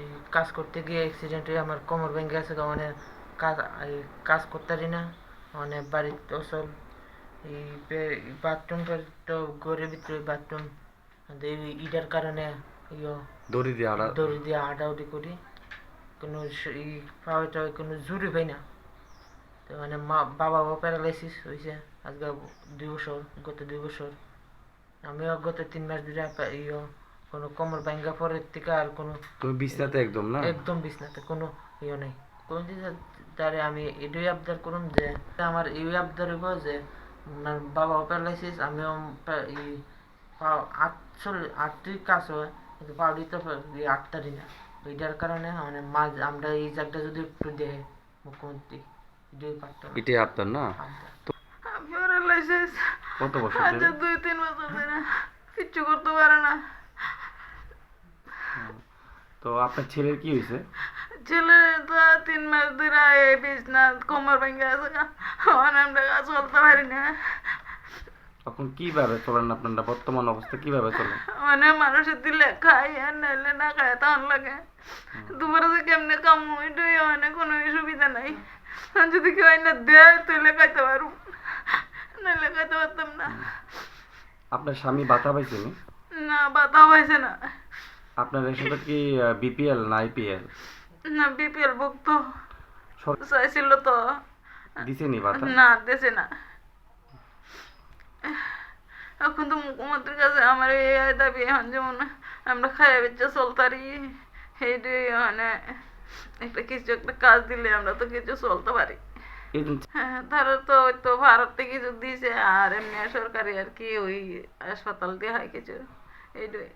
এই কাজ করতে গিয়ে অ্যাক্সিডেন্ট হয়ে আমার কোমর ভেঙে গেছে মানে কাজ এই কাজ করতে পারি না। মানে বাড়িতে অসল এই বাথরুমটা তো ঘরের ভিতরে বাথরুম এই ইটার কারণে ইয়ে দড়ি দিয়ে আড়া দড়ি দিয়ে হাঁটাউটি করি। কোনো ই পাওয়া টাওয়া কোনো জুড়ি পাই না। তো মানে মা বাবাও প্যারালাইসিস হয়েছে আজকে দুই বছর গত দুই বছর। আমিও গত তিন মাস ধরে ইয়ে কোনো কোমর ভাঙ্গা পরের থেকে আর কোনো তুমি বিছনাতে একদম না? একদম বিছনাতে কোনো ইয়ে নেই। কোন দিন তারে আমি এটাই আবদার করুন যে আমার এই আবদার হইব যে আমার বাবাও প্যারালাইসিস আমিও আটচল্লিশ আটটি কাজ হয় কিন্তু পাউডি তো এই আটটারই না। এটার কারণে মানে মাঝ আমরা এই জায়গাটা যদি একটু দেয় মুখ্যমন্ত্রী এটাই পারতো এটাই আপনার না? প্যারালাইসিস কত বছর দুই তিন বছর ধরে কিচ্ছু করতে পারে না। তো আপনার ছেলের কি হয়েছে? ছেলে তো তিন মাস ধরে এই বিছনা কোমর ভেঙে আছে আমার করতে পারি না। এখন কীভাবে চলেন আপনারা? বর্তমান অবস্থা কীভাবে চলেন মানে মানুষের দিলে খাই আর নাইলে না খায় তখন লাগে। দুপুরে যে কেমনে কাম ওইটাই মানে কোনো সুবিধা নাই। যদি কেউ না দেয় তাহলে খাইতে পারু নাইলে খাইতে পারতাম না। আপনার স্বামী বাতা পাইছেন না? বাতা পাইছে না। আপনার এসবে কি বিপিএল না আইপিএল না বিপিএল ভুক্ত। চাইছিল তো। দিছেনি বাতা না দেশে না। এখন তো মুখ্যমন্ত্রীর কাছে আমার এই দাবি এখন যেমন আমরা খাইয়া বেচে চলতারি সেইটাই মানে একটা কিছু একটা কাজ দিলে আমরা তো কিছু চলতে পারি। হ্যাঁ তারা তো ওই তো ভারত থেকে কিছু দিয়েছে আর এমনি সরকারি আর কি ওই হাসপাতাল দিয়ে হয় কিছু এইটাই